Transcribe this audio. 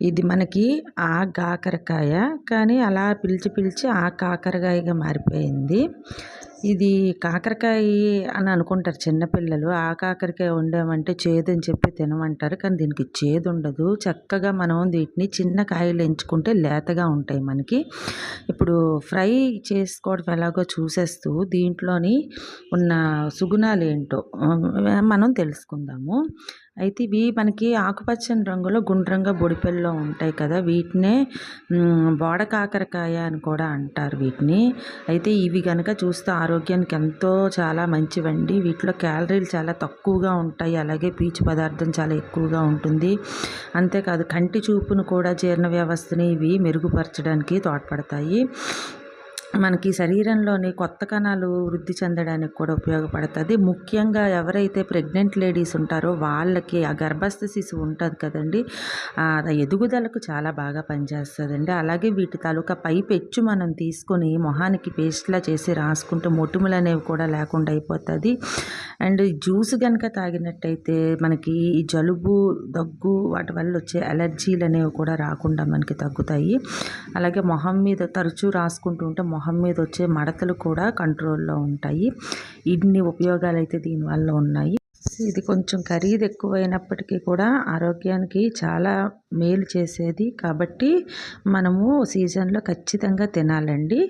ఇది మనకి ఆ కాకరకాయ కానీ అలా పిలిచి పిలిచి ఆ కాకరకాయగా మారిపోయింది. ఇది కాకరకాయ అని అనుకుంటారు చిన్నపిల్లలు. ఆ కాకరకాయ వండామంటే చేదు అని చెప్పి తినమంటారు కానీ దీనికి చేదు ఉండదు చక్కగా మనం వీటిని చిన్న కాయలు ఎంచుకుంటే లేతగా ఉంటాయి మనకి. ఇప్పుడు ఫ్రై చేసుకోవడం ఎలాగో చూసేస్తూ దీంట్లోని ఉన్న సుగుణాలు ఏంటో మనం తెలుసుకుందాము. అయితే ఇవి మనకి ఆకుపచ్చని రంగులో గుండ్రంగా బొడిపెల్లో ఉంటాయి కదా. వీటినే బోడ కాకరకాయ అని కూడా అంటారు వీటిని. అయితే ఇవి కనుక చూస్తే ఆరోగ్యానికి ఎంతో చాలా మంచివండి. వీటిలో క్యాలరీలు చాలా తక్కువగా ఉంటాయి. అలాగే పీచు పదార్థం చాలా ఎక్కువగా ఉంటుంది. అంతేకాదు కంటి చూపును కూడా జీర్ణ వ్యవస్థని ఇవి మెరుగుపరచడానికి తోడ్పడతాయి. మనకి శరీరంలోని కొత్త కణాలు వృద్ధి చెందడానికి కూడా ఉపయోగపడుతుంది. ముఖ్యంగా ఎవరైతే ప్రెగ్నెంట్ లేడీస్ ఉంటారో వాళ్ళకి ఆ గర్భస్థ శిశువు ఉంటుంది కదండి. ఎదుగుదలకు చాలా బాగా పనిచేస్తుందండి. అలాగే వీటి తాలూకా పై పెచ్చు మనం తీసుకొని మొహానికి పేస్ట్లా చేసి రాసుకుంటే మొటిములు అనేవి కూడా లేకుండా అయిపోతుంది. అండ్ జ్యూస్ కనుక తాగినట్టయితే మనకి ఈ జలుబు దగ్గు వాటి వల్ల వచ్చే అలర్జీలు అనేవి కూడా రాకుండా మనకి తగ్గుతాయి. అలాగే మొహం మీద తరచూ రాసుకుంటూ ఉంటే మొహం మొహం మీద వచ్చే మడతలు కూడా కంట్రోల్లో ఉంటాయి. ఇన్ని ఉపయోగాలు అయితే దీనివల్ల ఉన్నాయి. ఇది కొంచెం ఖరీదు ఎక్కువైనప్పటికీ కూడా ఆరోగ్యానికి చాలా మేలు చేసేది. కాబట్టి మనము సీజన్లో ఖచ్చితంగా తినాలండి.